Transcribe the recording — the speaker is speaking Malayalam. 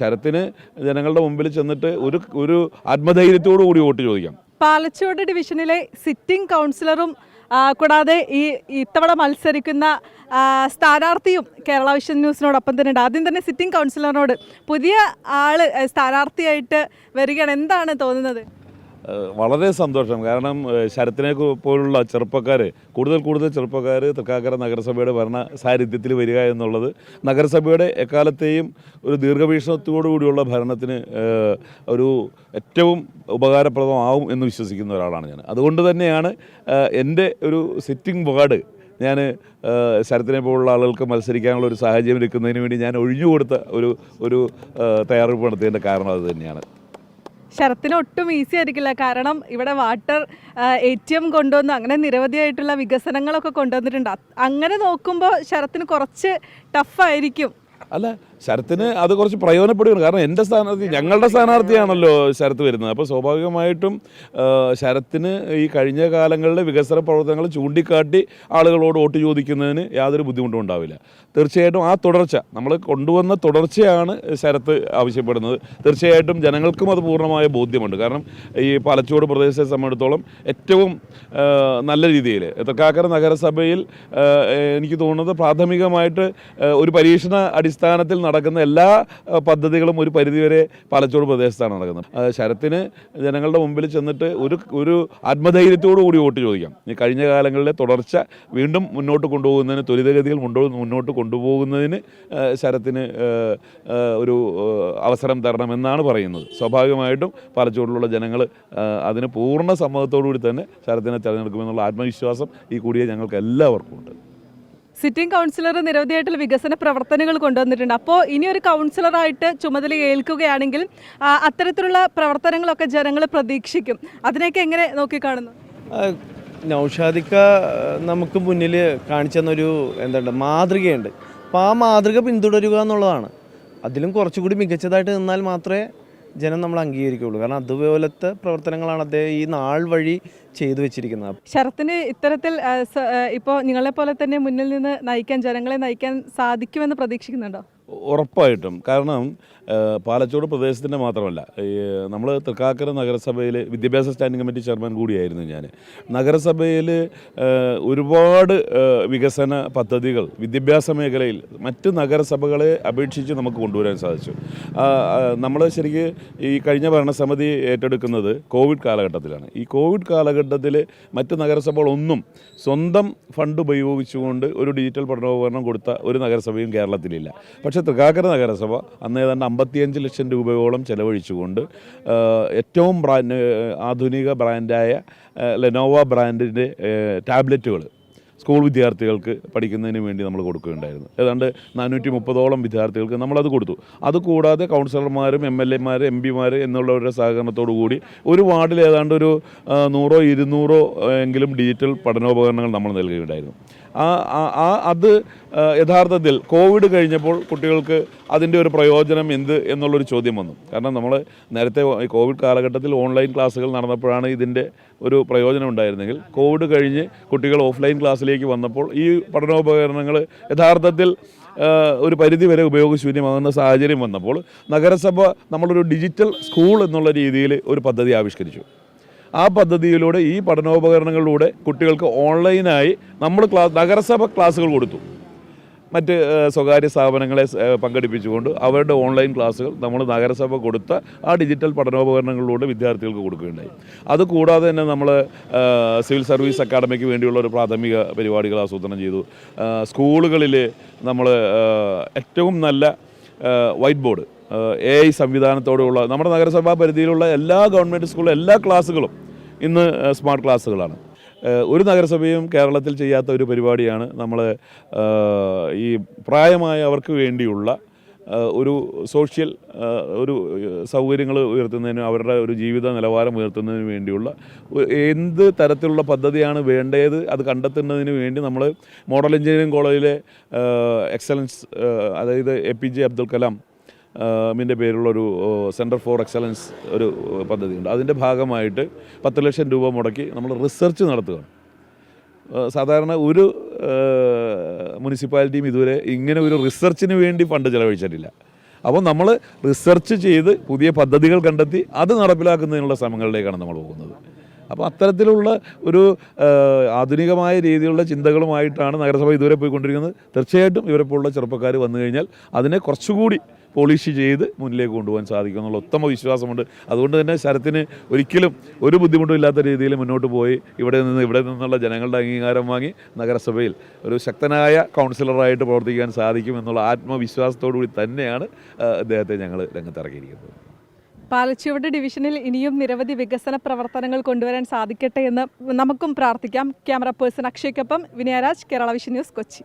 ശരത്തിന് ജനങ്ങളുടെ മുമ്പിൽ ചെന്നിട്ട് ഒരു ഒരു ആത്മധൈര്യത്തോടു കൂടി വോട്ട് ചോദിക്കാം. പാലച്ചോട് ഡിവിഷനിലെ സിറ്റിംഗ് കൗൺസിലറും കൂടാതെ ഈ ഇത്തവണ മത്സരിക്കുന്ന സ്ഥാനാർത്ഥിയും കേരള വിഷൻ ന്യൂസിനോടൊപ്പം തന്നെ ഉണ്ട് ആദ്യം തന്നെ സിറ്റിംഗ് കൗൺസിലറിനോട് പുതിയ ആൾ സ്ഥാനാർത്ഥിയായിട്ട് വരികയാണ്. എന്താണ് തോന്നുന്നത്? വളരെ സന്തോഷം. കാരണം ശരത്തിനെ പോലുള്ള ചെറുപ്പക്കാർ കൂടുതൽ കൂടുതൽ ചെറുപ്പക്കാർ തൃക്കാക്കര നഗരസഭയുടെ ഭരണ സാന്നിധ്യത്തിൽ വരിക എന്നുള്ളത് നഗരസഭയുടെ എക്കാലത്തെയും ഒരു ദീർഘവീക്ഷണത്തോടു കൂടിയുള്ള ഭരണത്തിന് ഒരു ഏറ്റവും ഉപകാരപ്രദമാവും എന്ന് വിശ്വസിക്കുന്ന ഒരാളാണ് ഞാൻ. അതുകൊണ്ട് തന്നെയാണ് എന്റെ ഒരു സിറ്റിംഗ് ബോർഡ് ഞാൻ ശരത്തിനെ പോലുള്ള ആളുകൾക്ക് മത്സരിക്കാനുള്ള ഒരു സാഹചര്യം എടുക്കുന്നതിന് വേണ്ടി ഞാൻ ഒഴിഞ്ഞു കൊടുത്ത ഒരു ഒരു തയ്യാറെടുപ്പ് നടത്തിയതിന്റെ കാരണം അത് തന്നെയാണ്. ശരത്തിന് ഒട്ടും ഈസി ആയിരിക്കില്ല. കാരണം ഇവിടെ വാട്ടർ എ ടി എം കൊണ്ടുവന്ന് അങ്ങനെ നിരവധിയായിട്ടുള്ള വികസനങ്ങളൊക്കെ കൊണ്ടുവന്നിട്ടുണ്ട്. അങ്ങനെ നോക്കുമ്പോൾ ശരത്തിന് കുറച്ച് ടഫായിരിക്കും അല്ല ശരത്തിന് അത് കുറച്ച് പ്രയോജനപ്പെടുകയാണ്. കാരണം എന്റെ സ്ഥാനാർത്ഥി ഞങ്ങളുടെ സ്ഥാനാർത്ഥിയാണല്ലോ ശരത്ത് വരുന്നത്. അപ്പോൾ സ്വാഭാവികമായിട്ടും ശരത്തിന് ഈ കഴിഞ്ഞ കാലങ്ങളിലെ വികസന പ്രവർത്തനങ്ങൾ ചൂണ്ടിക്കാട്ടി ആളുകളോട് വോട്ട് ചോദിക്കുന്നതിന് യാതൊരു ബുദ്ധിമുട്ടും ഉണ്ടാവില്ല. തീർച്ചയായിട്ടും ആ തുടർച്ച നമ്മൾ കൊണ്ടുവന്ന തുടർച്ചയാണ് ശരത്ത് ആവശ്യപ്പെടുന്നത്. തീർച്ചയായിട്ടും ജനങ്ങൾക്കും അത് പൂർണമായ ബോധ്യമുണ്ട്. കാരണം ഈ പാലച്ചോട് പ്രദേശത്തെ സംബന്ധിച്ചിടത്തോളം ഏറ്റവും നല്ല രീതിയിൽ തൃക്കാക്കര നഗരസഭയിൽ എനിക്ക് തോന്നുന്നത് പ്രാഥമികമായിട്ട് ഒരു പരീക്ഷണ അടിസ്ഥാനത്തിൽ നടക്കുന്ന എല്ലാ പദ്ധതികളും ഒരു പരിധിവരെ പാലച്ചോട് പ്രദേശത്താണ് നടക്കുന്നത്. ശരത്തിന് ജനങ്ങളുടെ മുമ്പിൽ ചെന്നിട്ട് ഒരു ഒരു ആത്മധൈര്യത്തോടു കൂടി വോട്ട് ചോദിക്കാം. ഈ കഴിഞ്ഞ കാലങ്ങളിലെ തുടർച്ച വീണ്ടും മുന്നോട്ട് കൊണ്ടുപോകുന്നതിന് ത്വരിതഗതിയിൽ മുന്നോട്ട് കൊണ്ടുപോകുന്നതിന് ശരത്തിന് ഒരു അവസരം തരണമെന്നാണ് പറയുന്നത്. സ്വാഭാവികമായിട്ടും പാലച്ചോടിലുള്ള ജനങ്ങൾ അതിന് പൂർണ സമ്മതത്തോടു കൂടി തന്നെ ശരത്തിനെ തിരഞ്ഞെടുക്കുമെന്നുള്ള ആത്മവിശ്വാസം ഈ കൂടിയ ഞങ്ങൾക്ക് എല്ലാവർക്കും ഉണ്ട് സിറ്റിംഗ് കൗൺസിലർ നിരവധിയായിട്ടുള്ള വികസന പ്രവർത്തനങ്ങൾ കൊണ്ടുവന്നിട്ടുണ്ട്. അപ്പോൾ ഇനി ഒരു കൗൺസിലറായിട്ട് ചുമതല ഏൽക്കുകയാണെങ്കിൽ അത്തരത്തിലുള്ള പ്രവർത്തനങ്ങളൊക്കെ ജനങ്ങൾ പ്രതീക്ഷിക്കും. അതിനെയൊക്കെ എങ്ങനെ നോക്കിക്കാണുന്നു? നൗഷാദിക്ക നമുക്ക് മുന്നിൽ കാണിച്ചു തന്നൊരു എന്താണ് മാതൃകയുണ്ട്. അപ്പോൾ ആ മാതൃക പിന്തുടരുക എന്നുള്ളതാണ്. അതിലും കുറച്ചുകൂടി മികച്ചതായിട്ട് നിന്നാൽ മാത്രമേ ജനം നമ്മൾ അംഗീകരിക്കുകയുള്ളൂ കാരണം അതുപോലത്തെ പ്രവർത്തനങ്ങളാണ് അദ്ദേഹം ഈ നാൾ വഴി ചെയ്തു വെച്ചിരിക്കുന്നത്. ശരത്തിന് ഇത്തരത്തിൽ ഇപ്പോൾ നിങ്ങളെ പോലെ തന്നെ മുന്നിൽ നിന്ന് നയിക്കാൻ ജനങ്ങളെ നയിക്കാൻ സാധിക്കുമെന്ന് പ്രതീക്ഷിക്കുന്നുണ്ടോ? ഉറപ്പായിട്ടും. കാരണം പാലച്ചോട് പ്രദേശത്തിന്റെ മാത്രമല്ല നമ്മൾ തൃക്കാക്കര നഗരസഭയിൽ വിദ്യാഭ്യാസ സ്റ്റാൻഡിംഗ് കമ്മിറ്റി ചെയർമാൻ കൂടിയായിരുന്നു ഞാൻ നഗരസഭയിൽ ഒരുപാട് വികസന പദ്ധതികൾ വിദ്യാഭ്യാസ മേഖലയിൽ മറ്റ് നഗരസഭകളെ അപേക്ഷിച്ച് നമുക്ക് കൊണ്ടുവരാൻ സാധിച്ചു. നമ്മൾ ശരിക്ക് ഈ കഴിഞ്ഞ ഭരണസമിതി ഏറ്റെടുക്കുന്നത് കോവിഡ് കാലഘട്ടത്തിലാണ്. ഈ കോവിഡ് കാലഘട്ടത്തിൽ മറ്റ് നഗരസഭകളൊന്നും സ്വന്തം ഫണ്ട് ഉപയോഗിച്ചുകൊണ്ട് ഒരു ഡിജിറ്റൽ പഠനോപകരണം കൊടുത്ത ഒരു നഗരസഭയും കേരളത്തിലില്ല. പക്ഷേ തൃക്കാക്കര നഗരസഭ അന്ന് ഏതാണ്ട് അമ്പത്തിയഞ്ച് ലക്ഷം രൂപയോളം ചെലവഴിച്ചുകൊണ്ട് ഏറ്റവും ബ്രാൻഡ് ആധുനിക ബ്രാൻഡായ ലെനോവ ബ്രാൻഡിന്റെ ടാബ്ലറ്റുകൾ സ്കൂൾ വിദ്യാർത്ഥികൾക്ക് പഠിക്കുന്നതിന് വേണ്ടി നമ്മൾ കൊടുക്കുകയുണ്ടായിരുന്നു. ഏതാണ്ട് നാനൂറ്റി മുപ്പതോളം വിദ്യാർത്ഥികൾക്ക് നമ്മളത് കൊടുത്തു. അതുകൂടാതെ കൗൺസിലർമാരും എം എൽ എമാർ എം പിമാർ എന്നുള്ളവരുടെ സഹകരണത്തോടു കൂടി ഒരു വാർഡിൽ ഏതാണ്ട് ഒരു നൂറോ ഇരുന്നൂറോ എങ്കിലും ഡിജിറ്റൽ പഠനോപകരണങ്ങൾ നമ്മൾ നൽകുകയുണ്ടായിരുന്നു. ആ അത് യഥാർത്ഥത്തിൽ കോവിഡ് കഴിഞ്ഞപ്പോൾ കുട്ടികൾക്ക് അതിന്റെ ഒരു പ്രയോജനം എന്ത് എന്നുള്ളൊരു ചോദ്യം വന്നു. കാരണം നമ്മൾ നേരത്തെ കോവിഡ് കാലഘട്ടത്തിൽ ഓൺലൈൻ ക്ലാസ്സുകൾ നടന്നപ്പോഴാണ് ഇതിന്റെ ഒരു പ്രയോജനം ഉണ്ടായിരുന്നെങ്കിൽ കോവിഡ് കഴിഞ്ഞ് കുട്ടികൾ ഓഫ്ലൈൻ ക്ലാസ്സിലേക്ക് വന്നപ്പോൾ ഈ പഠനോപകരണങ്ങൾ യഥാർത്ഥത്തിൽ ഒരു പരിധി വരെ ഉപയോഗശൂന്യമാകുന്ന സാഹചര്യം വന്നപ്പോൾ നഗരസഭ നമ്മളൊരു ഡിജിറ്റൽ സ്കൂൾ എന്നുള്ള രീതിയിൽ ഒരു പദ്ധതി ആവിഷ്കരിച്ചു. ആ പദ്ധതിയിലൂടെ ഈ പഠനോപകരണങ്ങളിലൂടെ കുട്ടികൾക്ക് ഓൺലൈനായി നമ്മൾ ക്ലാസ് നഗരസഭ ക്ലാസ്സുകൾ കൊടുത്തു. മറ്റ് സ്വകാര്യ സ്ഥാപനങ്ങളെ പങ്കെടുപ്പിച്ചുകൊണ്ട് അവരുടെ ഓൺലൈൻ ക്ലാസ്സുകൾ നമ്മൾ നഗരസഭ കൊടുത്ത ആ ഡിജിറ്റൽ പഠനോപകരണങ്ങളിലൂടെ വിദ്യാർത്ഥികൾക്ക് കൊടുക്കുകയുണ്ടായി. അതുകൂടാതെ തന്നെ നമ്മൾ സിവിൽ സർവീസ് അക്കാഡമിക്ക് വേണ്ടിയുള്ള ഒരു പ്രാഥമിക പരിപാടികൾ ആസൂത്രണം ചെയ്തു. സ്കൂളുകളിൽ നമ്മൾ ഏറ്റവും നല്ല വൈറ്റ് ബോർഡ് എ ഐ സംവിധാനത്തോടെയുള്ള നമ്മുടെ നഗരസഭാ പരിധിയിലുള്ള എല്ലാ ഗവൺമെന്റ് സ്കൂളിലെ എല്ലാ ക്ലാസ്സുകളും ഇന്ന് സ്മാർട്ട് ക്ലാസ്സുകളാണ്. ഒരു നഗരസഭയും കേരളത്തിൽ ചെയ്യാത്ത ഒരു പരിപാടിയാണ് നമ്മൾ ഈ പ്രായമായവർക്ക് വേണ്ടിയുള്ള ഒരു സോഷ്യൽ ഒരു സൗകര്യങ്ങൾ ഉയർത്തുന്നതിനും അവരുടെ ഒരു ജീവിത നിലവാരം ഉയർത്തുന്നതിന് വേണ്ടിയുള്ള എന്ത് തരത്തിലുള്ള പദ്ധതിയാണ് വേണ്ടത് അത് കണ്ടെത്തുന്നതിന് വേണ്ടി നമ്മൾ മോഡൽ എഞ്ചിനീയറിംഗ് കോളേജിലെ എക്സലൻസ് അതായത് A P J Abdul Kalam മിന്റെ പേരിലുള്ളൊരു സെന്റർ ഫോർ എക്സലൻസ് ഒരു പദ്ധതിയുണ്ട്. അതിന്റെ ഭാഗമായിട്ട് പത്ത് ലക്ഷം രൂപ മുടക്കി നമ്മൾ റിസർച്ച് നടത്തുകയാണ്. സാധാരണ ഒരു മുനിസിപ്പാലിറ്റിയും ഇതുവരെ ഇങ്ങനെ ഒരു റിസർച്ചിന് വേണ്ടി ഫണ്ട് ചിലവഴിച്ചിട്ടില്ല. അപ്പോൾ നമ്മൾ റിസർച്ച് ചെയ്ത് പുതിയ പദ്ധതികൾ കണ്ടെത്തി അത് നടപ്പിലാക്കുന്നതിനുള്ള ശ്രമങ്ങളിലേക്കാണ് നമ്മൾ പോകുന്നത്. അപ്പോൾ അത്തരത്തിലുള്ള ഒരു ആധുനികമായ രീതിയിലുള്ള ചിന്തകളുമായിട്ടാണ് നഗരസഭ ഇതുവരെ പോയിക്കൊണ്ടിരിക്കുന്നത്. തീർച്ചയായിട്ടും ഇവരെ പോലുള്ള ചെറുപ്പക്കാർ വന്നു കഴിഞ്ഞാൽ അതിനെ കുറച്ചുകൂടി പോളിഷ് ചെയ്ത് മുന്നിലേക്ക് കൊണ്ടുപോകാൻ സാധിക്കും എന്നുള്ള ഉത്തമ വിശ്വാസമുണ്ട്. അതുകൊണ്ട് തന്നെ ശരത്തിന് ഒരിക്കലും ഒരു ബുദ്ധിമുട്ടും ഇല്ലാത്ത രീതിയിൽ മുന്നോട്ട് പോയി ഇവിടെ നിന്ന് ഇവിടെ നിന്നുള്ള ജനങ്ങളുടെ അംഗീകാരം വാങ്ങി നഗരസഭയിൽ ഒരു ശക്തനായ കൗൺസിലറായിട്ട് പ്രവർത്തിക്കാൻ സാധിക്കും എന്നുള്ള ആത്മവിശ്വാസത്തോടു കൂടി തന്നെയാണ് അദ്ദേഹത്തെ ഞങ്ങൾ രംഗത്തിറക്കിയിരിക്കുന്നത് പാലച്ചുവട് ഡിവിഷനിൽ ഇനിയും നിരവധി വികസന പ്രവർത്തനങ്ങൾ കൊണ്ടുവരാൻ സാധിക്കട്ടെ എന്ന് നമുക്കും പ്രാർത്ഥിക്കാം. ക്യാമറ പേഴ്സൺ അക്ഷയ്ക്കൊപ്പം വിനയരാജ് കേരള വിഷൻ ന്യൂസ് കൊച്ചി.